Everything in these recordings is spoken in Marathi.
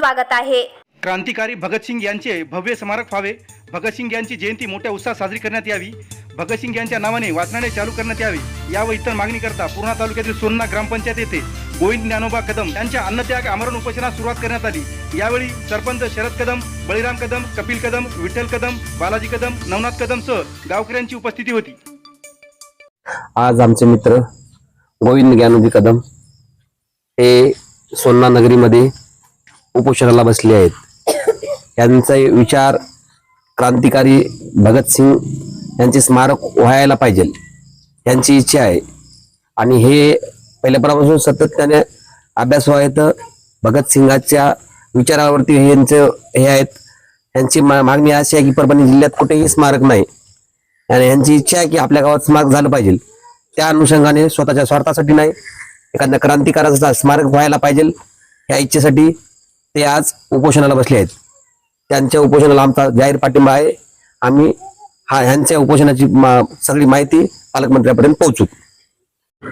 स्वागत आहे. क्रांतिकारी भगतसिंग यांचे भव्य स्मारक व्हावे. भगतसिंग यांची जयंती मोठ्या उत्साहात साजरी करण्यात यावी. भगतसिंग यांच्या नावाने वाचनालय चालू करण्यात यावे. या व इतर मागणी करता पूर्णा तालुक्यातील सोन्ना ग्रामपंचायत येथे गोविंद ज्ञानोबा कदम यांच्या अन्नत्याग आमरण उपोषणास सुरुवात करण्यात आली. यावेळी सरपंच शरद कदम बळीराम कदम कपिल कदम विठ्ठल कदम बालाजी कदम नवनाथ कदम सह गावकऱ्यांची उपस्थिती होती. आज आमचे मित्र गोविंद ज्ञानोजी कदम हे सोन्ना नगरीमध्ये उपोषणाला बसले आहेत. यांचा विचार क्रांतिकारी भगतसिंग यांचे स्मारक व्हायला पाहिजे यांची इच्छा आहे. आणि हे पहिल्यापासून सातत्याने अभ्यास व्हायत भगतसिंगाच्या विचारावरती यांचं हे आहेत. यांची मा- मागणी अशी आहे की परभणी जिल्ह्यात कुठेही स्मारक नाही. आणि यांची इच्छा आहे की आपल्या गावात स्मारक झालं पाहिजे. त्या अनुषंगाने स्वतःच्या स्वार्थासाठी नाही एखाद्या क्रांतिकाराचा स्मारक व्हायला पाहिजे. ह्या इच्छेसाठी ते आज उपोषणाला बसले आहेत. त्यांच्या उपोषणाला आमचा जाहीर पाठिंबा आहे. आम्ही हा ह्यांच्या उपोषणाची मा- सगळी माहिती पालकमंत्र्यापर्यंत पोहोचू.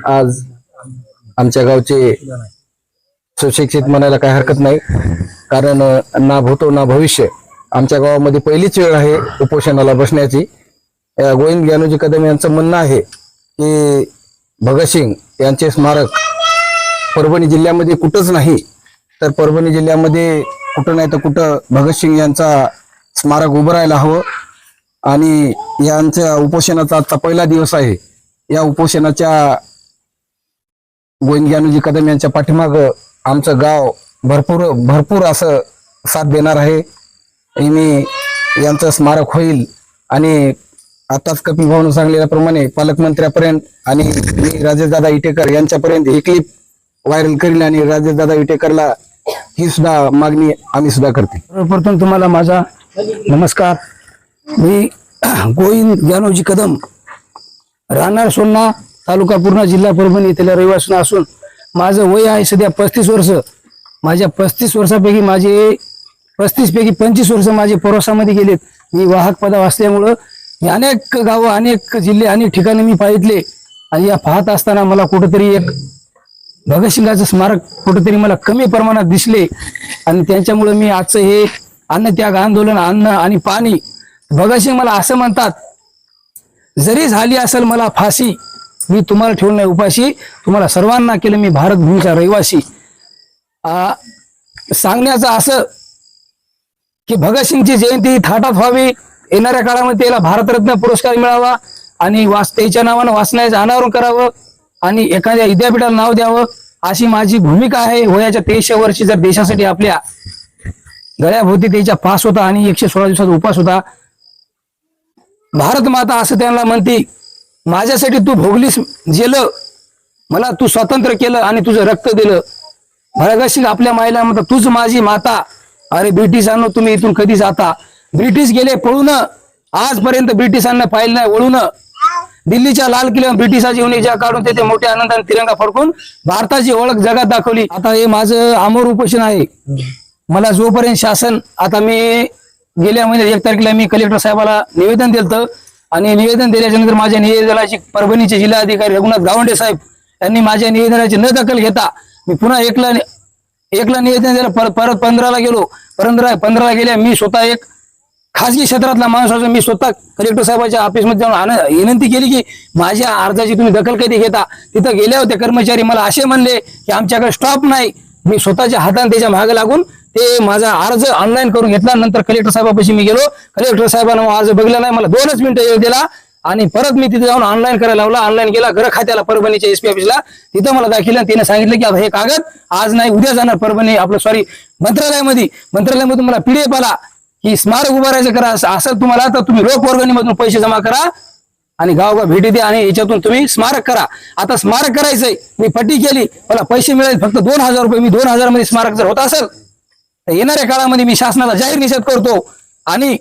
आज आमच्या गावचे सुशिक्षित म्हणायला काही हरकत नाही. कारण ना भूतो ना भविष्य आमच्या गावामध्ये पहिलीच वेळ आहे उपोषणाला बसण्याची. गोविंद ज्ञानोजी कदम यांचं म्हणणं आहे की भगतसिंग यांचे स्मारक परभणी जिल्ह्यामध्ये कुठंच नाही. तर परभणी जिल्ह्यामध्ये कुठं नाही तर कुठं भगतसिंग यांचा स्मारक उभं राहायला हवं. आणि यांच्या उपोषणाचा आजचा पहिला दिवस आहे. या उपोषणाच्या गोविंद कदम यांच्या पाठीमाग आमचं गाव भरपूर भरपूर असं साथ देणार आहे. आणि मी यांचं स्मारक होईल. आणि आताच कपिल भाऊन सांगलेल्याप्रमाणे पालकमंत्र्यापर्यंत आणि मी राजेशदादा इटेकर यांच्यापर्यंत ही क्लिप व्हायरल करील आणि राजेशदादा इटेकरला ही सुद्धा मागणी आम्ही सुद्धा करते. सर्वप्रथम तुम्हाला माझा नमस्कार. मी गोविंद ज्ञानोजी कदम राहणार सोन्ना तालुका पूर्णा जिल्हा परभणी येथील रहिवासी असून माझं वय आहे सध्या पस्तीस वर्ष. माझ्या पस्तीस वर्षापैकी माझे पस्तीस पैकी पंचवीस वर्ष माझे प्रवासामध्ये गेलेत. मी वाहक पदा असल्यामुळं मी अनेक गावं अनेक जिल्हे अनेक ठिकाणी मी पाहितले आणि या पाहत असताना मला कुठंतरी एक भगतसिंगाचं स्मारक कुठेतरी मला कमी प्रमाणात दिसले. आणि त्यांच्यामुळे मी आजचं हे अन्नत्याग आंदोलन अन्न आणि पाणी भगतसिंग मला असं म्हणतात जरी झाली असेल मला फाशी मी तुम्हाला ठेवून नाही उपाशी. तुम्हाला सर्वांना केलं मी भारत भूमीचा रहिवासी. आ, सांगण्याचं असं की भगतसिंगची जयंती थाटात व्हावी. येणाऱ्या काळामध्ये त्याला भारतरत्न पुरस्कार मिळावा आणि वाच त्याच्या नावानं वाचण्याचं अनावरण करावं. आणि एखाद्या विद्यापीठाला नाव द्यावं अशी माझी भूमिका आहे. वयाच्या तेवीसशे वर्षी जर देशासाठी आपल्या गळ्याभोवती त्याच्या पास होता आणि एकशे सोळा दिवसाचा उपास होता. भारत माता असं त्यांना म्हणते माझ्यासाठी तू भोगलीस जेलं मला तू स्वतंत्र केलं आणि तुझं रक्त दिलं. भगतसिंग आपल्या मायला म्हणतात तूच माझी माता. अरे ब्रिटिशांनो तुम्ही इथून कधी जाता? ब्रिटिश गेले पळून. आजपर्यंत ब्रिटिशांना पाहिलं नाही वळून. दिल्लीच्या लाल किल्ल्यावर ब्रिटिशाची येऊन ज्या काढून तेथे मोठ्या आनंदाने तिरंगा फडकून भारताची ओळख जगात दाखवली. आता हे माझं अमोर उपोषण आहे. मला जोपर्यंत शासन आता मी गेल्या महिन्यात एक तारखेला मी कलेक्टर साहेबाला निवेदन दिलं आणि निवेदन दिल्याच्या नंतर माझ्या निवेदनाची परभणीचे जिल्हाधिकारी रघुनाथ गावंडे साहेब यांनी माझ्या निवेदनाची न दखल घेता मी पुन्हा एकला एकला निवेदन दिलं. परत पंधराला गेलो. पंधरा पंधराला गेल्या मी स्वतः एक खासगी क्षेत्रातला माणूस असून मी स्वतः कलेक्टर साहेबाच्या ऑफिसमध्ये जाऊन आन- विनंती केली की माझ्या अर्जाची तुम्ही दखल कधी घेता? तिथं गेले होते कर्मचारी मला असे म्हणले की आमच्याकडे स्टॉप नाही. मी स्वतःच्या हाताने त्याच्यामागे लागून ते माझा अर्ज ऑनलाईन करून घेतला. नंतर कलेक्टर साहेबापाशी मी गेलो. कलेक्टर साहेबांना मग अर्ज बघितला नाही. मला दोनच मिनिटं वेळ दिला. आणि परत मी तिथे जाऊन ऑनलाईन करायला लावला. ऑनलाईन गेला. घर खात्याला परभणीच्या एसपी ऑफिसला तिथं मला दाखिलं तिने सांगितलं की आता हे कागद आज नाही उद्या जाणार परभणी. आपलं सॉरी मंत्रालयामध्ये. मंत्रालयामधून मला पीडीएफ आला. की स्मारक उभारायचं करा असं असेल तुम्हाला तर तुम्ही रोख वर्गणीमधून पैसे जमा करा आणि गावगाव भेटी द्या आणि याच्यातून तुम्ही स्मारक करा. आता स्मारक करायचंय मी पट्टी केली मला पैसे मिळाले फक्त दोन हजार रुपये मी दोन हजारमध्ये स्मारक जर होत असेल तर येणाऱ्या काळामध्ये मी शासनाला जाहीर निषेध करतो. आणि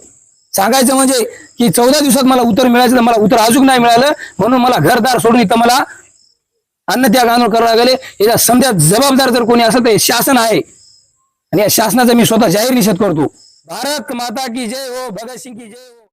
सांगायचं म्हणजे की चौदा दिवसात मला उत्तर मिळायचं तर मला उत्तर अजून नाही मिळालं म्हणून मला घरदार सोडून इथं मला अन्नत्याग आंदोलन करावं लागले. याच्या समजा जबाबदार जर कोणी असेल तर हे शासन आहे. आणि या शासनाचा मी स्वतः जाहीर निषेध करतो. भारत माता की जय हो भगतसिंग की जय हो